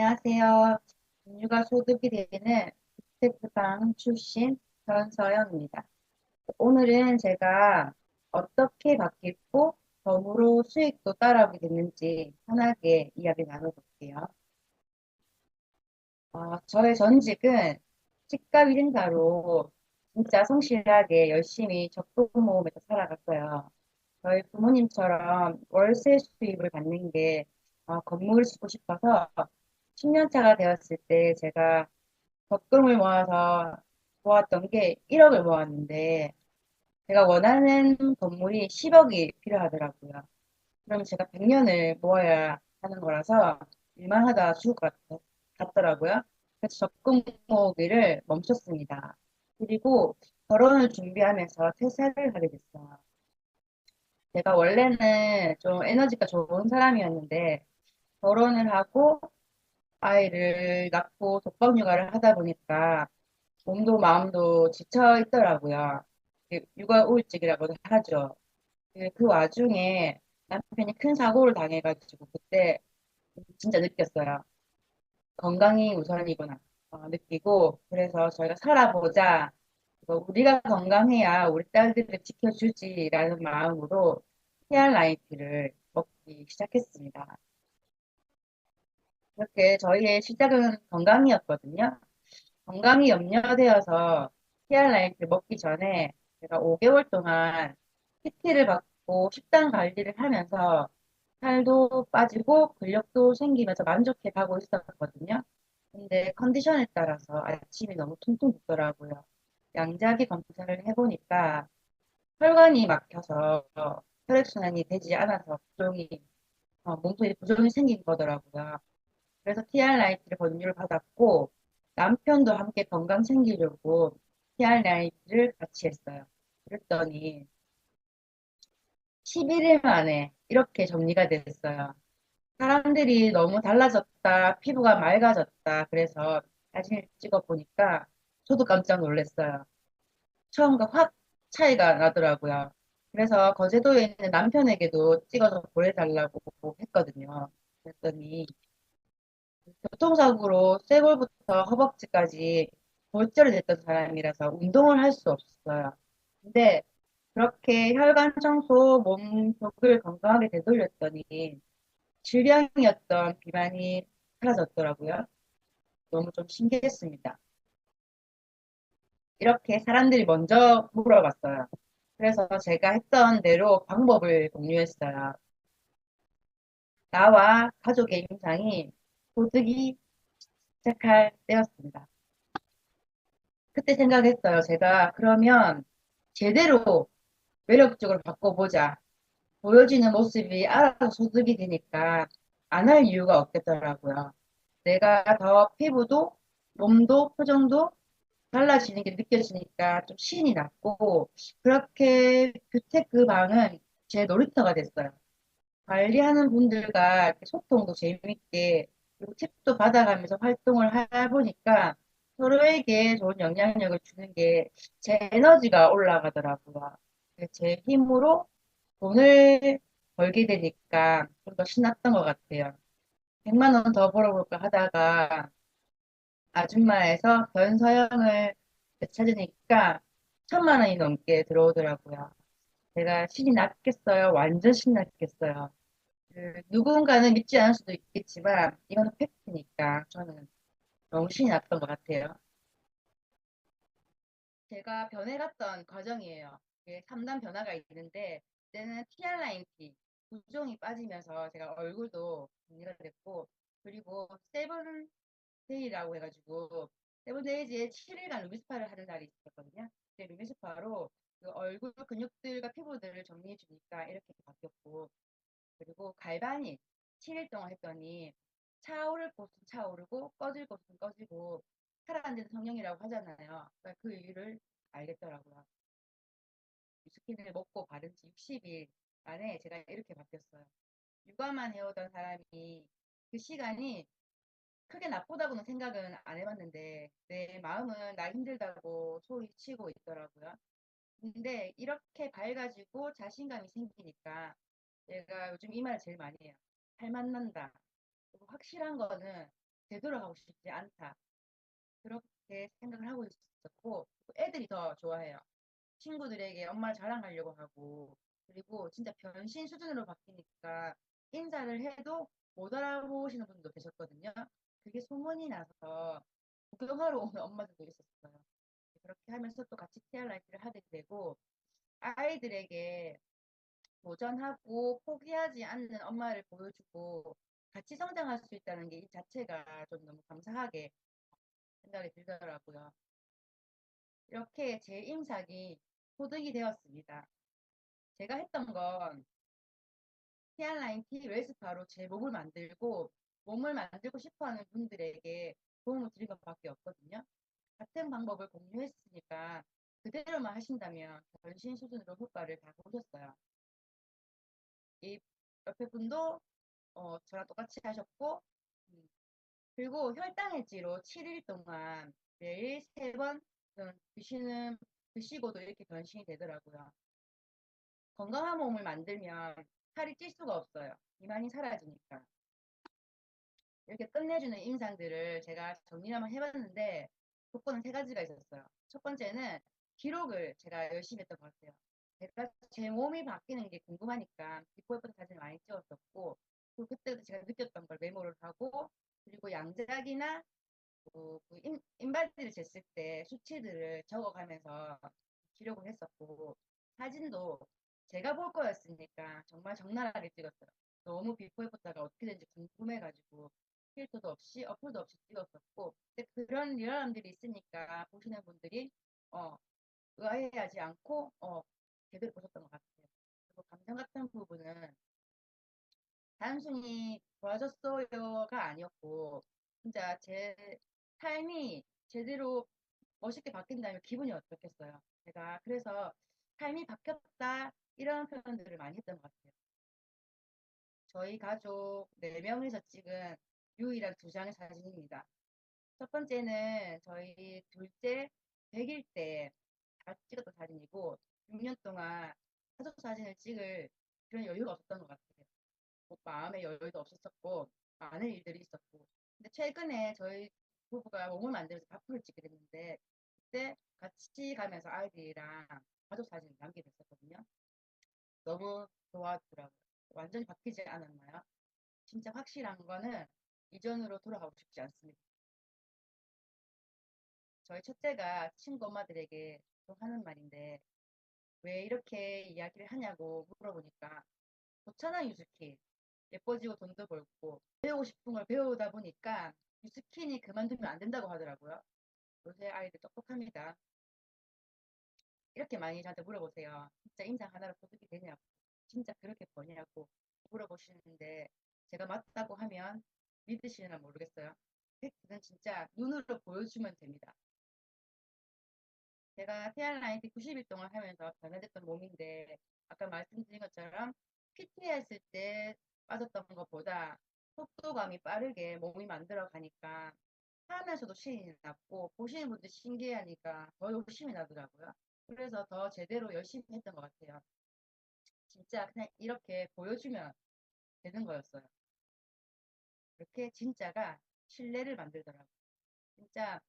안녕하세요. 육아 소득이 되는 주택부당 출신 전서영입니다. 오늘은 제가 어떻게 바뀌고 덤으로 수익도 따라오게 됐는지 편하게 이야기 나눠볼게요. 어, 저의 전직은 치과위생사로 진짜 성실하게 열심히 적금 모으면서 살아갔어요. 저희 부모님처럼 월세 수입을 받는 게 어, 건물을 짓고 싶어서 10년 차가 되었을 때 제가 적금을 모아서 모았던 게 1억을 모았는데 제가 원하는 건물이 10억이 필요하더라고요. 그럼 제가 100년을 모아야 하는 거라서 일만 하다 죽을 것 같- 같더라고요. 그래서 적금 모으기를 멈췄습니다. 그리고 결혼을 준비하면서 퇴사를 하게 됐어요. 제가 원래는 좀 에너지가 좋은 사람이었는데 결혼을 하고 아이를 낳고 독박 육아를 하다 보니까 몸도 마음도 지쳐 있더라고요. 그 육아 우울증이라고도 하죠. 그, 그 와중에 남편이 큰 사고를 당해가지고 그때 진짜 느꼈어요. 건강이 우선이구나 어, 느끼고 그래서 저희가 살아보자. 우리가 건강해야 우리 딸들을 지켜주지라는 마음으로 히알라이트를 먹기 시작했습니다. 그렇게 저희의 시작은 건강이었거든요. 건강이 염려되어서 히알라이트를 먹기 전에 제가 5개월 동안 PT를 받고 식단 관리를 하면서 살도 빠지고 근력도 생기면서 만족해 가고 있었거든요. 근데 컨디션에 따라서 아침이 너무 퉁퉁 붓더라고요. 양자기 검사를 해보니까 혈관이 막혀서 혈액순환이 되지 않아서 부종이, 어, 몸속에 부종이 생긴 거더라고요. 그래서 TR라이트를 권유를 받았고 남편도 함께 건강 챙기려고 TR라이트를 같이 했어요. 그랬더니 11일 만에 이렇게 정리가 됐어요. 사람들이 너무 달라졌다, 피부가 맑아졌다. 그래서 사진을 찍어 보니까 저도 깜짝 놀랐어요. 처음과 확 차이가 나더라고요. 그래서 거제도에 있는 남편에게도 찍어서 보내달라고 했거든요. 그랬더니 교통사고로 쇄골부터 허벅지까지 골절이 됐던 사람이라서 운동을 할 수 없었어요. 근데 그렇게 혈관 청소, 몸 속을 건강하게 되돌렸더니 질량이었던 비만이 사라졌더라고요. 너무 좀 신기했습니다. 이렇게 사람들이 먼저 물어봤어요. 그래서 제가 했던 대로 방법을 공유했어요. 나와 가족의 임상이 소득이 시작할 때였습니다. 그때 생각했어요. 제가 그러면 제대로 매력적으로 바꿔보자. 보여지는 모습이 알아서 소득이 되니까 안 할 이유가 없겠더라고요. 내가 더 피부도 몸도 표정도 달라지는 게 느껴지니까 좀 신이 났고 그렇게 뷰테크 그 방은 제 놀이터가 됐어요. 관리하는 분들과 소통도 그리고 팁도 받아가면서 활동을 하다 보니까 서로에게 좋은 영향력을 주는 게 제 에너지가 올라가더라고요. 제 힘으로 돈을 벌게 되니까 좀 더 신났던 것 같아요. 100만 원 더 벌어볼까 하다가 아줌마에서 변서영을 찾으니까 천만 원이 넘게 들어오더라고요. 제가 신이 났겠어요? 완전 신났겠어요. 그 누군가는 믿지 않을 수도 있겠지만 이거는 팩트니까 저는 너무 신이 났던 것 같아요. 제가 변해갔던 과정이에요. 이게 3단 변화가 있는데 그때는 TR라인 티 부종이 빠지면서 제가 얼굴도 정리가 됐고 그리고 세븐 데이라고 해가지고 세븐데이즈에 7일간 루미스파를 하는 날이 있었거든요. 그때 루미스파로 그 얼굴 근육들과 피부들을 정리해 주니까 이렇게 바뀌었고 그리고 갈바닉 7일 동안 했더니 차오를 곳은 차오르고 꺼질 곳은 꺼지고 살아안는 성령이라고 하잖아요. 그러니까 그 이유를 알겠더라고요. 스킨을 먹고 바른 지 60일 만에 제가 이렇게 바뀌었어요. 육아만 해오던 사람이 그 시간이 크게 나쁘다고는 생각은 안 해봤는데 내 마음은 나 힘들다고 소리치고 있더라고요. 근데 이렇게 밝아지고 자신감이 생기니까 내가 요즘 이 말을 제일 많이 해요. 잘 만난다. 확실한 거는 되돌아가고 싶지 않다. 그렇게 생각을 하고 있었고, 애들이 더 좋아해요. 친구들에게 엄마를 자랑하려고 하고, 그리고 진짜 변신 수준으로 바뀌니까 인사를 해도 못 알아보시는 분도 계셨거든요. 그게 소문이 나서 구경하러 오는 엄마들도 있었어요. 그렇게 하면서 또 같이 티알라이트를 하게 되고, 아이들에게 도전하고 포기하지 않는 엄마를 보여주고 같이 성장할 수 있다는 게 이 자체가 좀 너무 감사하게 생각이 들더라고요. 이렇게 제 임상이 소득이 되었습니다. 제가 했던 건 티알라인 티 웨스파로 제 몸을 만들고 몸을 만들고 싶어하는 분들에게 도움을 드린 것밖에 없거든요. 같은 방법을 공유했으니까 그대로만 하신다면 변신 수준으로 효과를 다 보셨어요. 이 옆에 분도 어, 저랑 똑같이 하셨고 음, 그리고 혈당해지로 7일 동안 매일 세번 드시는 드시고도 이렇게 변신이 되더라고요. 건강한 몸을 만들면 살이 찔 수가 없어요. 비만이 사라지니까. 이렇게 끝내주는 임상들을 제가 정리를 한번 해봤는데 조건은 세 가지가 있었어요. 첫 번째는 기록을 제가 열심히 했던 것 같아요. 제가 제 몸이 바뀌는 게 궁금하니까 애프터 사진을 많이 찍었었고 그 그때도 제가 느꼈던 걸 메모를 하고 그리고 양작이나 그, 그 인, 인바디를 쟀을 때 수치들을 적어가면서 기록을 했었고 사진도 제가 볼 거였으니까 정말 적나라하게 찍었어요. 너무 비포 애프터가 어떻게 되는지 궁금해가지고 필터도 없이 어플도 없이 찍었었고 근데 그런 리얼함들이 있으니까 보시는 분들이 어 의아해하지 않고 어 제대로 보셨던 것 같아요. 그리고 감정 같은 부분은 단순히 좋아졌어요가 아니었고 진짜 제 삶이 제대로 멋있게 바뀐다면 기분이 어떻겠어요. 제가 그래서 삶이 바뀌었다 이런 표현들을 많이 했던 것 같아요. 저희 가족 4명이서 찍은 유일한 두 장의 사진입니다. 첫 번째는 저희 둘째 100일 때 찍었던 사진이고 6년 동안 가족 사진을 찍을 그런 여유가 없었던 것 같아요. 뭐 마음의 여유도 없었었고 많은 일들이 있었고 근데 최근에 저희 부부가 몸을 만들어서 밥풀을 찍게 됐는데 그때 같이 가면서 아이들이랑 가족 사진을 남기게 됐었거든요. 너무 좋아하더라고요. 완전히 바뀌지 않았나요? 진짜 확실한 거는 이전으로 돌아가고 싶지 않습니다. 저희 첫째가 친구 엄마들에게 좀 하는 말인데 왜 이렇게 이야기를 하냐고 물어보니까 좋잖아 유스킨 예뻐지고 돈도 벌고 배우고 싶은 걸 배우다 보니까 유스킨이 그만두면 안 된다고 하더라고요. 요새 아이들 똑똑합니다. 이렇게 많이 저한테 물어보세요. 진짜 인상 하나로 소득이 되냐고 진짜 그렇게 버냐고 물어보시는데 제가 맞다고 하면 믿으시려나 모르겠어요. 팩트는 진짜 눈으로 보여주면 됩니다. 제가 TR라인 90일 동안 하면서 변화됐던 몸인데 아까 말씀드린 것처럼 PT 했을 때 빠졌던 것보다 속도감이 빠르게 몸이 만들어 가니까 하면서도 신이 났고 보시는 분들 신기하니까 더 욕심이 나더라고요. 그래서 더 제대로 열심히 했던 것 같아요. 진짜 그냥 이렇게 보여주면 되는 거였어요. 이렇게 진짜가 신뢰를 만들더라고요. 진짜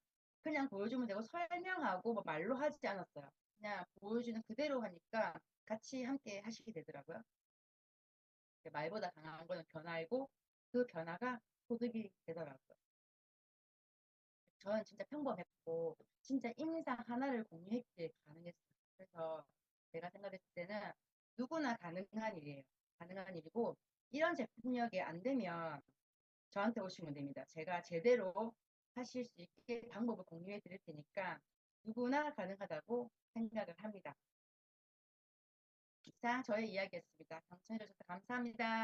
그냥 보여주면 되고 설명하고 뭐 말로 하지 않았어요. 그냥 보여주는 그대로 하니까 같이 함께 하시게 되더라고요. 말보다 강한 거는 변화이고 그 변화가 소득이 되더라고요. 저는 진짜 평범했고 진짜 인상 하나를 공유했기에 가능했어요. 그래서 제가 생각했을 때는 누구나 가능한 일이에요. 가능한 일이고 이런 제품력이 안 되면 저한테 오시면 됩니다. 제가 제대로 하실 수 있게 방법을 공유해 드릴 테니까 누구나 가능하다고 생각을 합니다. 이상 저의 이야기였습니다. 경청해 주셔서 감사합니다.